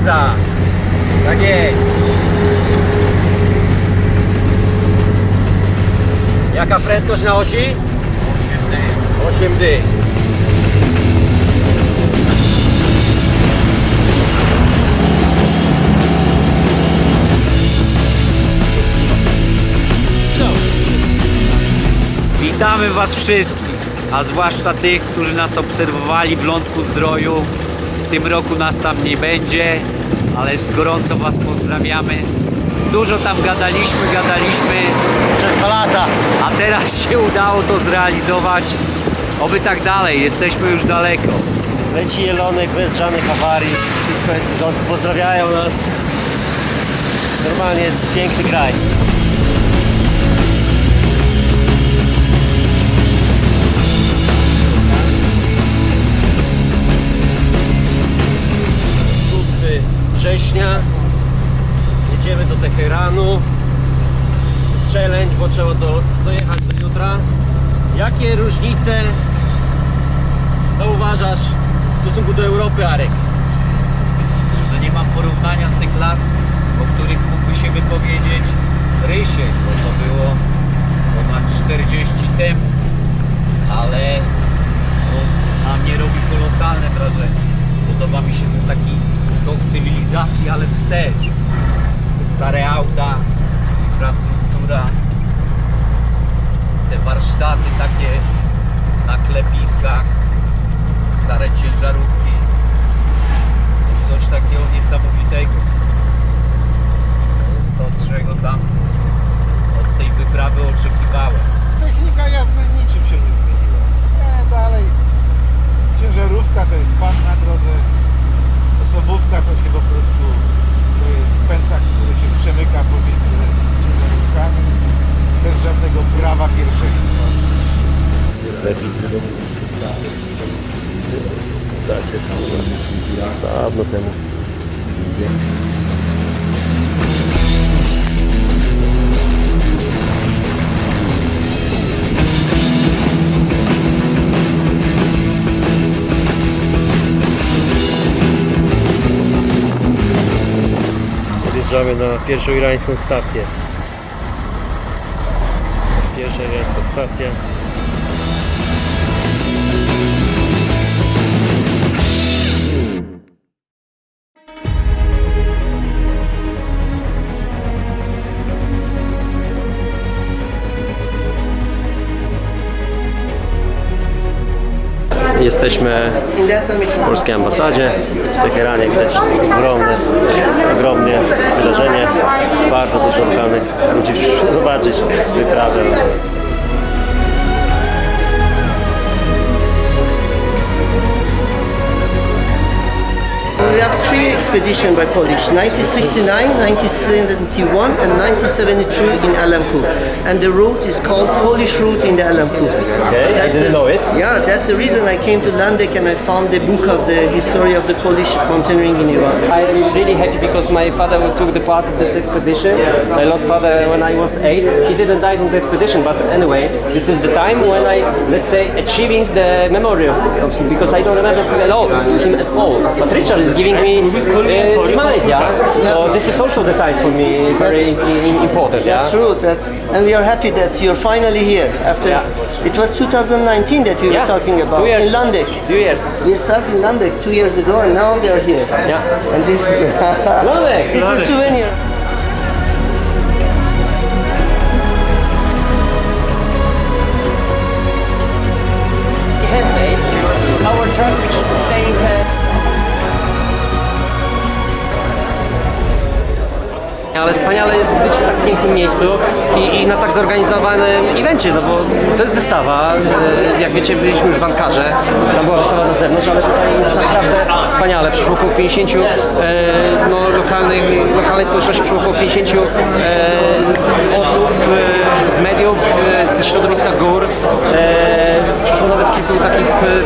wyprzedza. Tak jest. Jaka prędkość na osi? 8 dych. 8 dych. Witamy Was wszystkich, a zwłaszcza tych, którzy nas obserwowali w Lądku Zdroju. W tym roku nas tam nie będzie, ale gorąco Was pozdrawiamy. Dużo tam gadaliśmy, gadaliśmy przez dwa lata, a teraz się udało to zrealizować. Oby tak dalej, jesteśmy już daleko. Leci jelonek bez żadnych awarii, wszystko jest w porządku, pozdrawiają nas. Normalnie jest piękny kraj. Września. Jedziemy do Teheranu. Challenge, bo trzeba do, dojechać do jutra. Jakie różnice zauważasz w stosunku do Europy, Arek? że nie mam porównania z tych lat, o których mógłby się wypowiedzieć Rysiek, bo to było ponad 40 temu, ale no, na mnie robi kolosalne wrażenie. Podoba mi się ten taki skok cywilizacji, ale wstecz. Te stare auta, infrastruktura, te warsztaty takie na klepiskach, stare ciężarówki coś takiego niesamowitego. To jest to, czego tam Dawno temu. Podjeżdżamy na pierwszą irańską stację. Pierwsza irańska stacja. Jesteśmy w polskiej ambasadzie w Teheranie. Widać ogromne, ogromnie wydarzenie. Bardzo dużo lokalnych ludzi zobaczyć wyprawę. We have three expeditions by Polish, 1969, 1971 and 1972 in Alamkut. And the route is called Polish route in the Alamkut. Okay, I didn't the, know it. Yeah, that's the reason I came to Landek and I found the book of the history of the Polish mountaineering in Iran. I am really happy because my father took the part of this expedition. I lost father when I was eight. He didn't die on the expedition, but anyway, this is the time when I, let's say, achieving the memory of him because I don't remember him at all. Him at all. But Richard is giving me uh, yeah. So this is also the time for me very i- important, yeah. That's true. That's, and we are happy that you're finally here after. Yeah. It was 2019 that we Yeah, were talking about two years. in Landek. Two years. We started in Landek two years ago, and now they are here. Yeah. And this is Landek, this is a souvenir. Ale wspaniale jest być w tak pięknym miejscu i, i na tak zorganizowanym evencie, no bo to jest wystawa. e, Jak wiecie, byliśmy już w Ankarze, tam była wystawa na zewnątrz, ale tutaj jest naprawdę wspaniale. Przyszło około 50 e, no, lokalnych, lokalnej społeczności, przyszło około 50 e, osób e, z mediów, ze środowiska gór.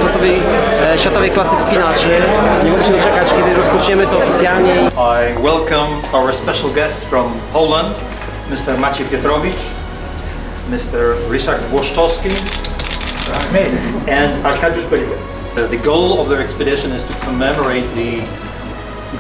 Klasowej, e, światowej klasy spinaczy. Nie mogę się doczekać, kiedy rozpoczniemy to oficjalnie. I welcome our special guest from Poland, Mr. Maciej Pietrowicz, Mr. Ryszard Włoszczowski, and Arkadiusz Beliga. Uh, The goal of their expedition is to commemorate the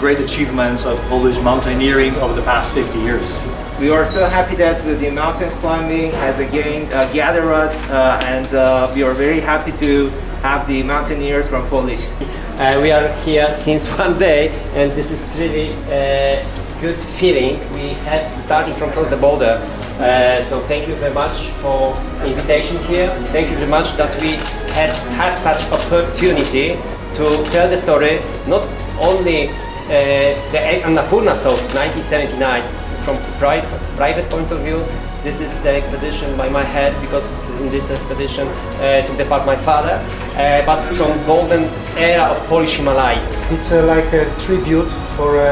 great achievements of Polish mountaineering over the past 50 years. We are so happy that uh, the mountain climbing has again uh, gathered us, uh, and uh, we are very happy to have the mountaineers from Polish. Uh, we are here since one day, and this is really uh, good feeling. We have starting from across the border. Uh, so thank you very much for invitation here. Thank you very much that we had have such opportunity to tell the story. Not only uh, the Annapurna South 1979 from private private point of view. This is the expedition by my head because in this expedition uh, took the part my father, uh, but from golden era of Polish Himalayas. It's uh, like a tribute for a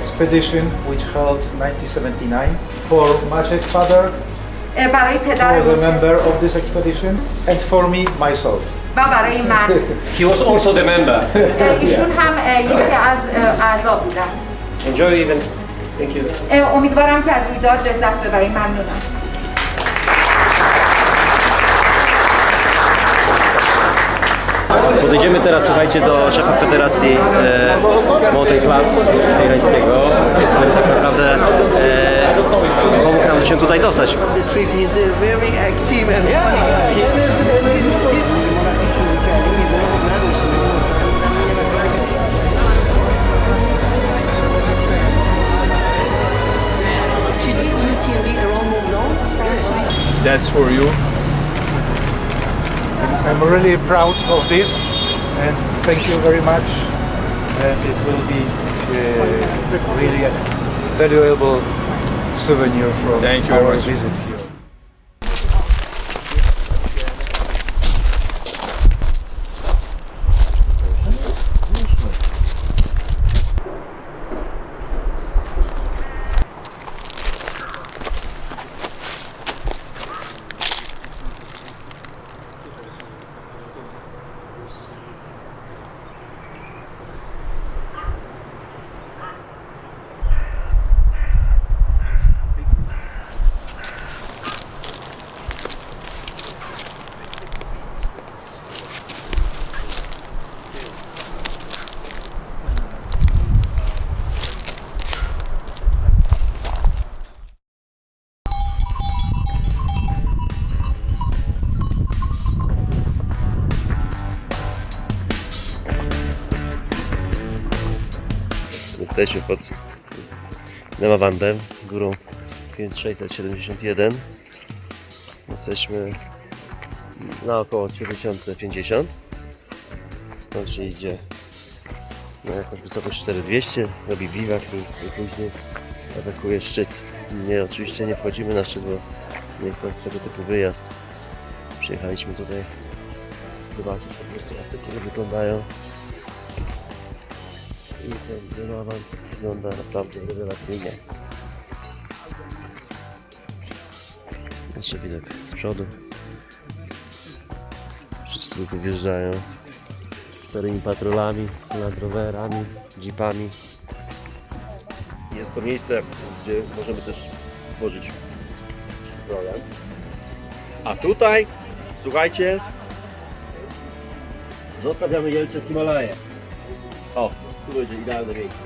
expedition which held 1979 for Maciek father, اه، برای who پدر was a member of this expedition, and for me myself. و برای من He was also the member. اه، ایشون هم اه، یکی از اه، اعضا بودن Enjoy even. Thank you. اه، امیدوارم که از رویداد لذت ببرید ممنونم Podejdziemy teraz, słuchajcie, do szefa Federacji e, Mountain Club Syriańskiego, który tak naprawdę e, pomógł nam się tutaj dostać. That's for you. I'm really proud of this, thank you very much. And it will be uh, really a valuable souvenir from Thank you our much. visit here. Jesteśmy pod Nemawandem, górą 5671. Jesteśmy na około 3050. Stąd się idzie na jakąś wysokość 4200, robi biwak i, później atakuje szczyt. Nie, oczywiście nie wchodzimy na szczyt, bo nie jest to tego typu wyjazd. Przyjechaliśmy tutaj zobaczyć po prostu jak te wyglądają. I ten Donovan wygląda naprawdę rewelacyjnie. Jeszcze widok z przodu. Wszyscy tu wjeżdżają starymi patrolami, Land Roverami, jeepami. Jest to miejsce, gdzie możemy też stworzyć zbroję. A tutaj, słuchajcie, zostawiamy Jelcze w Himalaje. O, będzie idealne miejsce.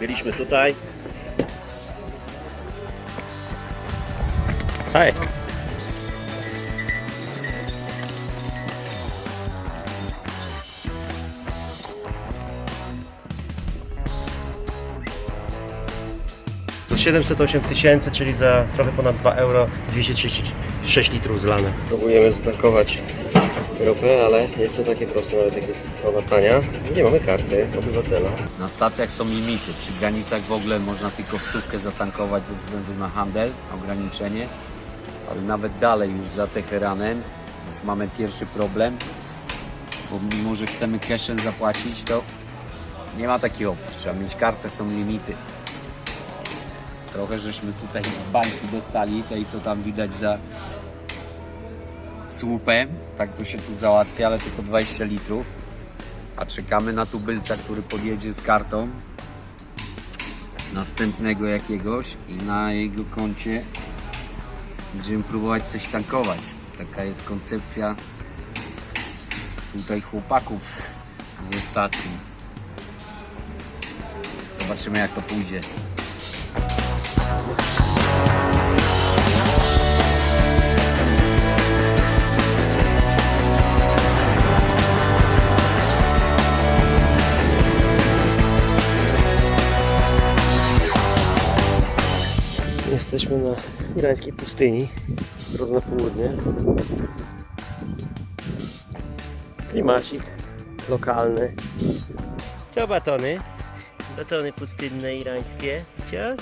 Byliśmy tutaj. Hej. To 708 tysięcy, czyli za trochę ponad 2 euro 236 litrów zlane. Próbujemy ztankować ropę, ale jest to takie proste, nawet jak jest tania. Nie mamy karty obywatela. Na stacjach są limity. Przy granicach w ogóle można tylko stówkę zatankować ze względu na handel, ograniczenie. Ale nawet dalej już za Teheranem już mamy pierwszy problem. Bo mimo, że chcemy cashem zapłacić, to nie ma takiej opcji. Trzeba mieć kartę, są limity. Trochę żeśmy tutaj z bańki dostali, tej co tam widać za słupem. Tak to się tu załatwia, ale tylko 20 litrów. A czekamy na tubylca, który podjedzie z kartą następnego jakiegoś i na jego koncie będziemy próbować coś tankować. Taka jest koncepcja tutaj chłopaków z ostatnim. Zobaczymy jak to pójdzie. Jesteśmy na irańskiej pustyni, drodze na południe. Klimacik lokalny. Co batony? Batony pustynne irańskie. Co?